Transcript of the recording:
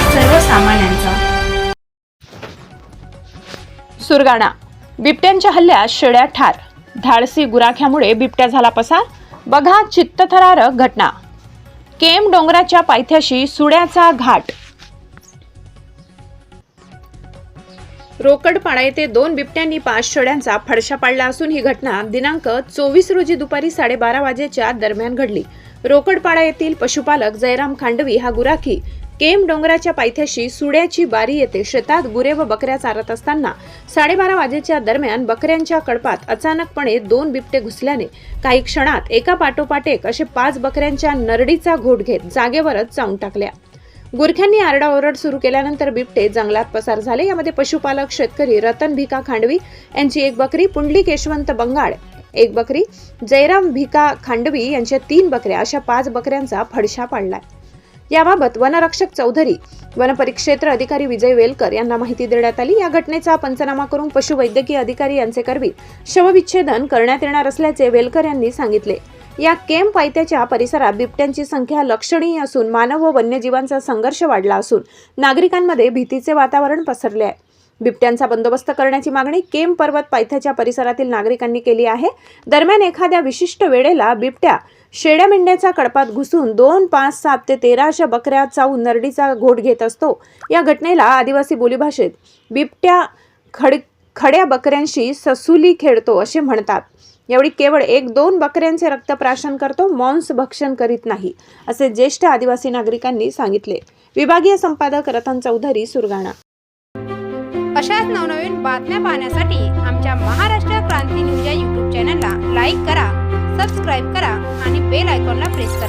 सर्वसामान्यांचा. सुरगाणा. बिबट्यांच्या हल्ल्यात शेळ्या ठार. धाडसी गुराख्यामुळे बिबट्या झाला पसार. बघा चित्तथरारक घटना. केम डोंगराच्या पायथ्याशी सुड्याचा घाट. रोकडपाडा येथे दोन बिबट्यांनी पाच शेळ्यांचा फडशा पाडला असून ही घटना दिनांक चोवीस रोजी दुपारी साडेबारा वाजेच्या दरम्यान घडली. रोकडपाडा येथील पशुपालक जयराम खांडवी हा गुराखी. केम डोंगराच्या पायथ्याशी सुड्याची बारी येथे शेतात गुरे व बकऱ्या चारत असताना साडेबारा वाजेच्या दरम्यान बकऱ्यांच्या कडपात अचानकपणे दोन बिबटे घुसल्याने काही क्षणात एका पाठोपाठ एक असे पाच बकऱ्यांच्या नरडीचा घोट घेत जागेवरच चावून टाकल्या. गुरख्यांनी आरडाओरड सुरू केल्यानंतर बिबटे जंगलात पसार झाले. यामध्ये पशुपालक शेतकरी रतन भिका खांडवी यांची एक बकरी पुंडली केशवंत बंगाड एक बकरी जयराम भिका खांडवी यांच्या तीन बकऱ्या अशा पाच बकऱ्यांचा फडशा पाडलाय. याबाबत वनरक्षक चौधरी वनपरिक्षेत्र अधिकारी विजय वेलकर यांना माहिती देण्यात आली. या घटनेचा पंचनामा करून पशुवैद्यकीय अधिकारी यांचे करवी शवविच्छेदन करण्यात येणार असल्याचे वेलकर यांनी सांगितले. या केम पायथ्याच्या परिसरात बिबट्यांची संख्या लक्षणीय असून मानव व वन्यजीवांचा संघर्ष वाढला असून नागरिकांमध्ये भीतीचे वातावरण पसरले आहे. बिबट्यांचा बंदोबस्त करण्याची मागणी केम पर्वत पायथ्याच्या परिसरातील नागरिकांनी केली आहे. दरम्यान एखाद्या विशिष्ट वेळेला बिबट्या शेड्या मेंढ्याच्या कडपात घुसून दोन पाच सात ते तेरा अशा बकऱ्या चावून नरडीचा घोट घेत असतो. या घटनेला आदिवासी बोलीभाषेत बिबट्या खडक खड्या बकऱ्यांशी ससुली खेळतो असे म्हणतात. यावेळी केवळ एक दोन बकऱ्यांचे रक्तप्राशन करतो मांस भक्षण करीत नाही असे ज्येष्ठ आदिवासी नागरिकांनी सांगितले. विभागीय संपादक रतन चौधरी सुरगाणा. अशाच नवनवीन बातम्या पाहण्यासाठी आमच्या महाराष्ट्र क्रांती न्यूज या यूट्यूब चॅनलला लाईक करा सबस्क्राईब करा आणि बेल आयकॉनला प्रेस करा.